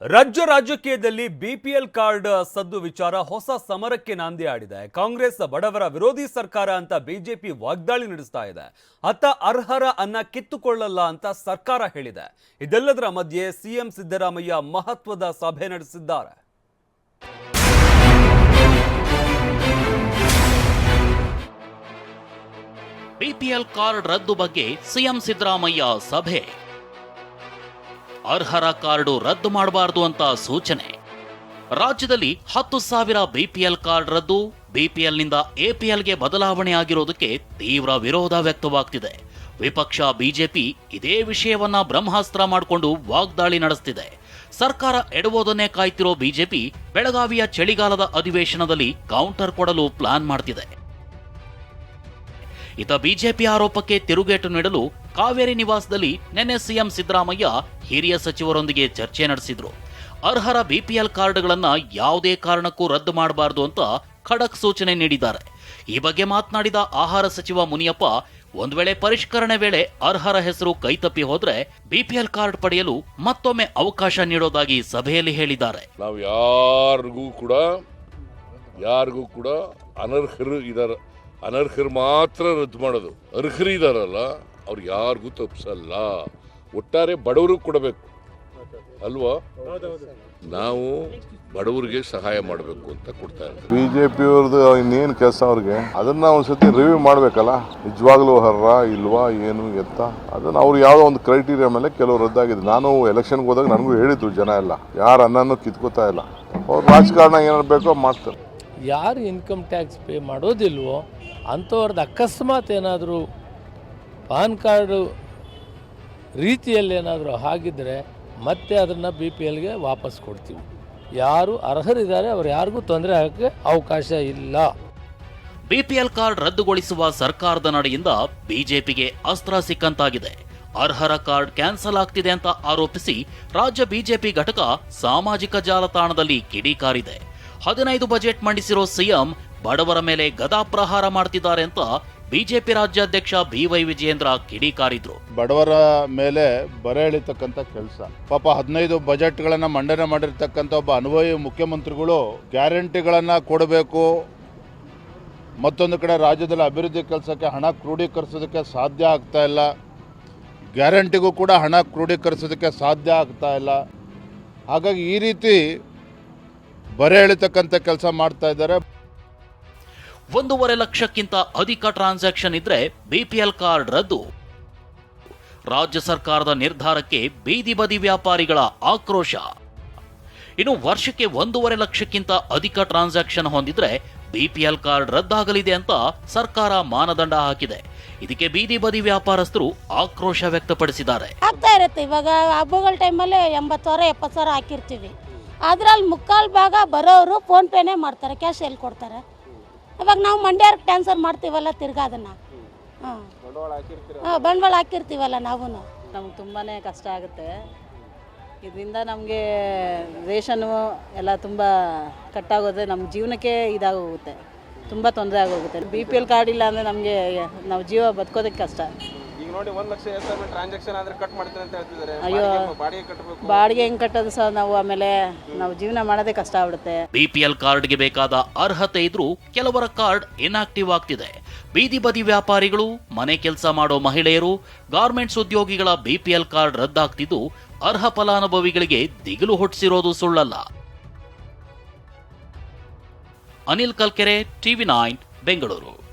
ರಾಜ್ಯ ರಾಜಕೀಯದಲ್ಲಿ BPL card ಸದ್ದು ವಿಚಾರ ಹೊಸ ಸಮರಕ್ಕೆ ನಾಂದಿ ಆಡಿದೆ. ಕಾಂಗ್ರೆಸ್ ಬಡವರ ವಿರೋಧಿ ಸರ್ಕಾರ ಅಂತ ಬಿಜೆಪಿ ವಾಗ್ದಾಳಿ ನಡೆಸ್ತಾ ಇದೆ. ಅತ್ತ ಅರ್ಹರ ಅನ್ನ ಕಿತ್ತುಕೊಳ್ಳಲ್ಲ ಅಂತ ಸರ್ಕಾರ ಹೇಳಿದೆ. ಇದೆಲ್ಲದರ ಮಧ್ಯೆ ಸಿಎಂ ಸಿದ್ದರಾಮಯ್ಯ ಮಹತ್ವದ ಸಭೆ ನಡೆಸಿದ್ದಾರೆ. ಬಿಪಿಎಲ್ ಕಾರ್ಡ್ ರದ್ದು ಬಗ್ಗೆ ಸಿಎಂ ಸಿದ್ದರಾಮಯ್ಯ ಸಭೆ. ಅರ್ಹರ ಕಾರ್ಡು ರದ್ದು ಮಾಡಬಾರದು ಅಂತ ಸೂಚನೆ. ರಾಜ್ಯದಲ್ಲಿ ಹತ್ತು ಸಾವಿರ ಬಿಪಿಎಲ್ ಕಾರ್ಡ್ ರದ್ದು, ಬಿಪಿಎಲ್ನಿಂದ ಎಪಿಎಲ್ಗೆ ಬದಲಾವಣೆ ಆಗಿರೋದಕ್ಕೆ ತೀವ್ರ ವಿರೋಧ ವ್ಯಕ್ತವಾಗ್ತಿದೆ. ವಿಪಕ್ಷ ಬಿಜೆಪಿ ಇದೇ ವಿಷಯವನ್ನ ಬ್ರಹ್ಮಾಸ್ತ್ರ ಮಾಡಿಕೊಂಡು ವಾಗ್ದಾಳಿ ನಡೆಸ್ತಿದೆ. ಸರ್ಕಾರ ಎಡವೋದನ್ನೇ ಕಾಯ್ತಿರೋ ಬಿಜೆಪಿ ಬೆಳಗಾವಿಯ ಚಳಿಗಾಲದ ಅಧಿವೇಶನದಲ್ಲಿ ಕೌಂಟರ್ ಕೊಡಲು ಪ್ಲಾನ್ ಮಾಡ್ತಿದೆ. ಇತ ಬಿಜೆಪಿ ಆರೋಪಕ್ಕೆ ತಿರುಗೇಟು ನೀಡಲು ಕಾವೇರಿ ನಿವಾಸದಲ್ಲಿ ನಿನ್ನೆ ಸಿಎಂ ಸಿದ್ದರಾಮಯ್ಯ ಹಿರಿಯ ಸಚಿವರೊಂದಿಗೆ ಚರ್ಚೆ ನಡೆಸಿದ್ರು. ಅರ್ಹರ ಬಿಪಿಎಲ್ ಕಾರ್ಡ್ಗಳನ್ನು ಯಾವುದೇ ಕಾರಣಕ್ಕೂ ರದ್ದು ಮಾಡಬಾರದು ಅಂತ ಖಡಕ್ ಸೂಚನೆ ನೀಡಿದ್ದಾರೆ. ಈ ಬಗ್ಗೆ ಮಾತನಾಡಿದ ಆಹಾರ ಸಚಿವ ಮುನಿಯಪ್ಪ, ಒಂದು ವೇಳೆ ಪರಿಷ್ಕರಣೆ ವೇಳೆ ಅರ್ಹರ ಹೆಸರು ಕೈತಪ್ಪಿ ಹೋದ್ರೆ ಬಿಪಿಎಲ್ ಕಾರ್ಡ್ ಪಡೆಯಲು ಮತ್ತೊಮ್ಮೆ ಅವಕಾಶ ನೀಡೋದಾಗಿ ಸಭೆಯಲ್ಲಿ ಹೇಳಿದ್ದಾರೆ. ನಾವು ಯಾರಿಗೂ ಕೂಡ ಯಾರಿಗೂ ಕೂಡ ಅನರ್ಹರು ಇದಾರ ಅನರ್ಹರು ಮಾತ್ರ ರದ್ದು ಮಾಡೋದು. ಅರ್ಹರಿದಾರಲ್ಲ ಅವ್ರು ಯಾರಿಗೂ ತಪ್ಪಿಸಲ್ಲ ಒಟ್ಟಾರೆ ಬಡವರು ಕೊಡಬೇಕು. ಅಲ್ವಾ? ನಾವು ಬಡವರಿಗೆ ಸಹಾಯ ಮಾಡಬೇಕು ಅಂತ ಕೊಡ್ತಾ ಇದ್ದಾರೆ ಬಿಜೆಪಿ ಅವ್ರದ್ದು ಇನ್ನೇನು ಕೆಲಸ ಅವ್ರಿಗೆ? ಅದನ್ನ ಒಂದ್ಸತಿ ರಿವ್ಯೂ ಮಾಡ್ಬೇಕಲ್ಲ? ನಿಜವಾಗ್ಲೂ ಹರ್ರ ಇಲ್ವಾ ಏನು ಎತ್ತ? ಅದನ್ನ ಅವ್ರು ಯಾವುದೋ ಒಂದು ಕ್ರೈಟೀರಿಯಾ ಮೇಲೆ ಕೆಲವು ರದ್ದಾಗಿದೆ ನಾನು ಎಲೆಕ್ಷನ್ಗೆ ಹೋದಾಗ ನನಗೂ ಹೇಳಿದ್ರು ಜನ ಎಲ್ಲ. ಯಾರು ಅನ್ನನೂ ಕಿತ್ಕೋತಾ ಇಲ್ಲ. ಅವ್ರು ರಾಜಕಾರಣ ಏನಾರು ಬೇಕೋ ಮಾಡ್ತಾರೆ. ಯಾರು ಇನ್ಕಮ್ ಟ್ಯಾಕ್ಸ್ ಪೇ ಮಾಡೋದಿಲ್ವೋ ಅಂಥವ್ರದ್ದು ಅಕಸ್ಮಾತ್ ಏನಾದರೂ ಪಾನ್ ಕಾರ್ಡು ರೀತಿಯಲ್ಲಿ ಏನಾದರೂ ಆಗಿದ್ದರೆ ಮತ್ತೆ ಅದನ್ನು ಬಿ ಪಿ ಎಲ್ಗೆ ವಾಪಸ್ ಕೊಡ್ತೀವಿ. ಯಾರು ಅರ್ಹರಿದ್ದಾರೆ ಅವ್ರು ಯಾರಿಗೂ ತೊಂದರೆ ಆಗೋಕ್ಕೆ ಅವಕಾಶ ಇಲ್ಲ. ಬಿಪಿಎಲ್ ಕಾರ್ಡ್ ರದ್ದುಗೊಳಿಸುವ ಸರ್ಕಾರದ ನಡೆಯಿಂದ ಬಿಜೆಪಿಗೆ ಅಸ್ತ್ರ ಸಿಕ್ಕಂತಾಗಿದೆ. ಅರ್ಹರ ಕಾರ್ಡ್ ಕ್ಯಾನ್ಸಲ್ ಆಗ್ತಿದೆ ಅಂತ ಆರೋಪಿಸಿ ರಾಜ್ಯ ಬಿಜೆಪಿ ಘಟಕ ಸಾಮಾಜಿಕ ಜಾಲತಾಣದಲ್ಲಿ ಕಿಡಿಕಾರಿದೆ. ಹದಿನೈದು ಬಜೆಟ್ ಮಂಡಿಸಿರೋ ಸಿಎಂ ಬಡವರ ಮೇಲೆ ಗದಾಪ್ರಹಾರ ಮಾಡ್ತಿದ್ದಾರೆ ಅಂತ ಬಿಜೆಪಿ ರಾಜ್ಯಾಧ್ಯಕ್ಷ ಬಿ ವೈ ವಿಜಯೇಂದ್ರ ಕಿಡಿಕಾರಿದ್ರು. ಬಡವರ ಮೇಲೆ ಬರೆ ಎಳಿತಕ್ಕಂಥ ಕೆಲಸ. ಪಾಪ ಹದಿನೈದು ಬಜೆಟ್ಗಳನ್ನು ಮಂಡನೆ ಮಾಡಿರ್ತಕ್ಕಂಥ ಒಬ್ಬ ಅನುಭವಿ ಮುಖ್ಯಮಂತ್ರಿಗಳು ಗ್ಯಾರಂಟಿಗಳನ್ನು ಕೊಡಬೇಕು. ಮತ್ತೊಂದು ಕಡೆ ರಾಜ್ಯದಲ್ಲಿ ಅಭಿವೃದ್ಧಿ ಕೆಲಸಕ್ಕೆ ಹಣ ಕ್ರೋಢೀಕರಿಸೋದಕ್ಕೆ ಸಾಧ್ಯ ಆಗ್ತಾ ಇಲ್ಲ. ಗ್ಯಾರಂಟಿಗೂ ಕೂಡ ಹಣ ಕ್ರೋಢೀಕರಿಸೋದಕ್ಕೆ ಸಾಧ್ಯ ಆಗ್ತಾ ಇಲ್ಲ. ಹಾಗಾಗಿ ಈ ರೀತಿ ಬರೆ ಎಳಿತಕ್ಕಂಥ ಕೆಲಸ ಮಾಡ್ತಾ ಇದ್ದಾರೆ. ಒಂದೂವರೆ ಲಕ್ಷಕ್ಕಿಂತ ಅಧಿಕ ಟ್ರಾನ್ಸಾಕ್ಷನ್ ಇದ್ರೆ ಬಿಪಿಎಲ್ ಕಾರ್ಡ್ ರದ್ದು. ರಾಜ್ಯ ಸರ್ಕಾರದ ನಿರ್ಧಾರಕ್ಕೆ ಬೀದಿ ಬದಿ ವ್ಯಾಪಾರಿಗಳ ಆಕ್ರೋಶ. ಇನ್ನು ವರ್ಷಕ್ಕೆ ಒಂದೂವರೆ ಲಕ್ಷಕ್ಕಿಂತ ಅಧಿಕ ಟ್ರಾನ್ಸಾಕ್ಷನ್ ಹೊಂದಿದ್ರೆ ಬಿಪಿಎಲ್ ಕಾರ್ಡ್ ರದ್ದಾಗಲಿದೆ ಅಂತ ಸರ್ಕಾರ ಮಾನದಂಡ ಹಾಕಿದೆ. ಇದಕ್ಕೆ ಬೀದಿ ಬದಿ ವ್ಯಾಪಾರಸ್ಥರು ಆಕ್ರೋಶ ವ್ಯಕ್ತಪಡಿಸಿದ್ದಾರೆ. ಆಗ್ತಾ ಇರುತ್ತೆ. ಇವಾಗ ಹಬ್ಬಗಳ ಟೈಮಲ್ಲಿ ಎಂಬತ್ತು ಸಾವಿರ, ಎಪ್ಪತ್ತು ಸಾವಿರ ಹಾಕಿರ್ತೀವಿ. ಅದ್ರಲ್ಲಿ ಮುಕ್ಕಾಲು ಭಾಗ ಬರೋರು ಫೋನ್ಪೇನೇ ಮಾಡ್ತಾರೆ ಕ್ಯಾಶ್ ಎಲ್ಲಿ ಕೊಡ್ತಾರೆ? ಇವಾಗ ನಾವು ಮಂಡ್ಯಕ್ಕೆ ಟ್ರಾನ್ಸ್ಫರ್ ಮಾಡ್ತೀವಲ್ಲ ತಿರ್ಗಾ ಅದನ್ನು. ಹಾಂ. ಹಾಂ ಬಂಡವಾಳ ಹಾಕಿರ್ತೀವಲ್ಲ ನಾವು ನಮ್ಗೆ ತುಂಬಾ ಕಷ್ಟ ಆಗುತ್ತೆ. ಇದರಿಂದ ನಮಗೆ ರೇಷನ್ನು ಎಲ್ಲ ತುಂಬ ಕಟ್ಟಾಗೋದ್ರೆ ನಮ್ಮ ಜೀವನಕ್ಕೆ ಇದಾಗೋಗುತ್ತೆ. ತುಂಬ ತೊಂದರೆ ಆಗೋಗುತ್ತೆ. ಬಿ ಪಿ ಎಲ್ ಕಾರ್ಡ್ ಇಲ್ಲ ಅಂದರೆ ನಮಗೆ ನಾವು ಜೀವ ಬದುಕೋದಕ್ಕೆ ಕಷ್ಟ. ನೋಡಿ ಒಂದ್ ಲಕ್ಷ ಎಸ್ ಎಂ ಟ್ರಾನ್ಸಾಕ್ಷನ್ ಆದ್ರೆ ಕಟ್ ಮಾಡ್ತೀನಿ ಅಂತ ಹೇಳ್ತಿದ್ದಾರೆ ಅಯ್ಯೋ. ಬಾಡಿಗೆ- ಬಾಡಿಗೆ ಕಟ್ಟಬೇಕು ಬಾಡಿಗೆ ಹೆಂಗೆ ಕಟ್ಟೋದು ಸರ್ ನಾವು ಆಮೇಲೆ ನಾವು ಜೀವನ ಮಾಡೋದೇ ಕಷ್ಟ ಆಗ್ಬಿಡುತ್ತೆ. ಬಿಪಿಎಲ್ ಕಾರ್ಡ್ಗೆ ಬೇಕಾದ ಅರ್ಹತೆ ಇದ್ರೂ ಕೆಲವರ ಕಾರ್ಡ್ ಇನ್ಆಕ್ಟಿವ್ ಆಗ್ತಿದೆ. ಬೀದಿ ಬದಿ ವ್ಯಾಪಾರಿಗಳು ಮನೆ ಕೆಲಸ ಮಾಡೋ ಮಹಿಳೆಯರು ಗಾರ್ಮೆಂಟ್ಸ್ ಉದ್ಯೋಗಿಗಳ ಬಿಪಿಎಲ್ ಕಾರ್ಡ್ ರದ್ದಾಗ್ತಿದ್ದು ಅರ್ಹ ಫಲಾನುಭವಿಗಳಿಗೆ ದಿಗಿಲು ಹೊಟ್ಟಿಸಿರೋದು ಸುಳ್ಳಲ್ಲ. Anil Kalkere TV nine Bengaluru.